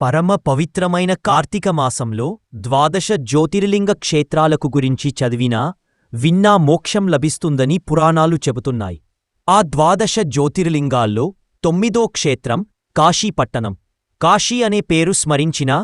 పరమ పవిత్రమైన కార్తీక మాసంలో ద్వాదశ జ్యోతిర్లింగ క్షేత్రాలకు గురించి చదివినా విన్నా మోక్షం లభిస్తుందని పురాణాలు చెబుతున్నాయి. ఆ ద్వాదశ జ్యోతిర్లింగాల్లో తొమ్మిదో క్షేత్రం కాశీపట్టణం. కాశీ అనే పేరు స్మరించినా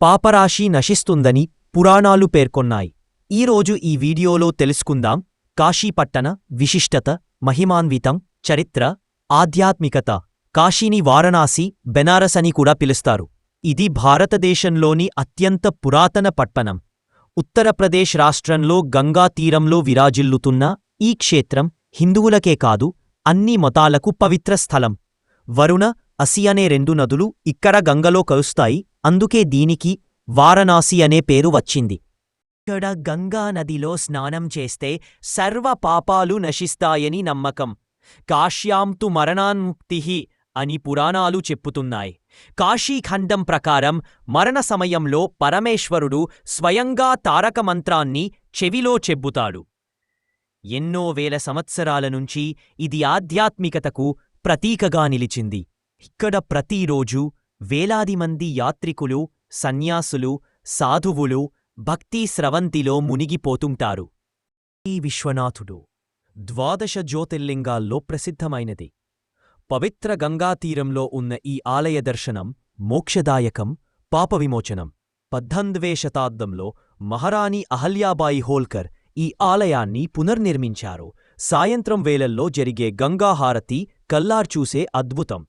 పాపరాశి నశిస్తుందని పురాణాలు పేర్కొన్నాయి. ఈరోజు ఈ వీడియోలో తెలుసుకుందాం కాశీపట్టణ విశిష్టత మహిమాన్వితం చరిత్ర ఆధ్యాత్మికత. కాశీని వారణాసి బెనారస్ అని కూడా పిలుస్తారు. ఇది భారతదేశంలోని అత్యంత పురాతన పట్టణం. ఉత్తరప్రదేశ్ రాష్ట్రంలో గంగా తీరంలో విరాజిల్లుతున్న ఈ క్షేత్రం హిందువులకే కాదు అన్ని మతాలకు పవిత్ర స్థలం. వరుణ అసి అనే రెండు నదులు ఇక్కడ గంగలో కలుస్తాయి అందుకే దీనికి వారణాసి అనే పేరు వచ్చింది. ఇక్కడ గంగా నదిలో స్నానం చేస్తే సర్వ పాపాలు నశిస్తాయని నమ్మకం. కాశ్యాంతు మరణాన్ముక్తి అని పురాణాలు చెప్పుతున్నాయి. కాశీఖండం ప్రకారం మరణ సమయంలో పరమేశ్వరుడు స్వయంగా తారక మంత్రాన్ని చెవిలో చెబుతాడు ఎన్నో వేల సంవత్సరాల నుంచి ఇది ఆధ్యాత్మికతకు ప్రతీకగా నిలిచింది. ఇక్కడ ప్రతిరోజు వేలాది మంది యాత్రికులు సన్యాసులు సాధువులు భక్తి స్రవంతిలో మునిగిపోతుంటారు. ఈ విశ్వనాథుడు ద్వాదశ జ్యోతిర్లింగాల్లో ప్రసిద్ధమైనది. పవిత్ర గంగాతీరంలో ఉన్న ఈ ఆలయ దర్శనం మోక్షదాయకం పాపవిమోచనం. పద్దెనిమిదవే శతాబ్దంలో మహారాణి అహల్యాబాయి హోల్కర్ ఈ ఆలయాన్ని పునర్నిర్మించారు. సాయంత్రం వేళల్లో జరిగే గంగాహారతి కల్లార్ చూసే అద్భుతం.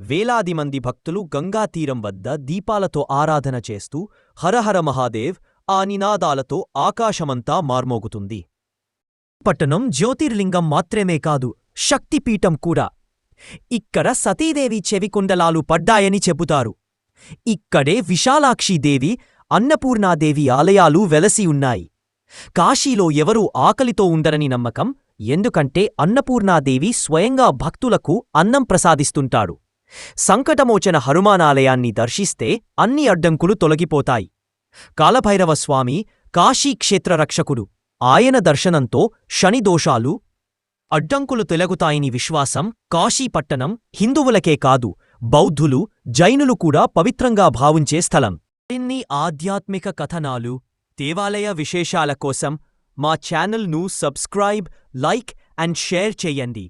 వేలాది మంది భక్తులు గంగాతీరం వద్ద దీపాలతో ఆరాధన చేస్తూ హరహర మహాదేవ్ ఆ నినాదాలతో ఆకాశమంతా మార్మోగుతుంది. పట్టణం జ్యోతిర్లింగం మాత్రమే కాదు శక్తిపీఠం కూడా. ఇక్కడ సతీదేవి చెవికుండలాలు పడ్డాయని చెబుతారు. ఇక్కడే విశాలాక్షీదేవి అన్నపూర్ణాదేవి ఆలయాలు వెలసి ఉన్నాయి. కాశీలో ఎవరూ ఆకలితో ఉండరని నమ్మకం ఎందుకంటే అన్నపూర్ణాదేవి స్వయంగా భక్తులకు అన్నం ప్రసాదిస్తుంటాడు. సంకటమోచన హనుమానాలయాన్ని దర్శిస్తే అన్ని అడ్డంకులు తొలగిపోతాయి. కాలభైరవస్వామి కాశీక్షేత్రరక్షకుడు ఆయన దర్శనంతో శనిదోషాలు అడ్డంకులు తొలగుతాయని విశ్వాసం కాశీపట్టణం హిందువులకే కాదు బౌద్ధులు జైనులు కూడా పవిత్రంగా భావించే స్థలం. ఇన్ని ఆధ్యాత్మిక కథనాలు దేవాలయ విశేషాల కోసం మా ఛానల్ను సబ్స్క్రైబ్ లైక్ అండ్ షేర్ చేయండి.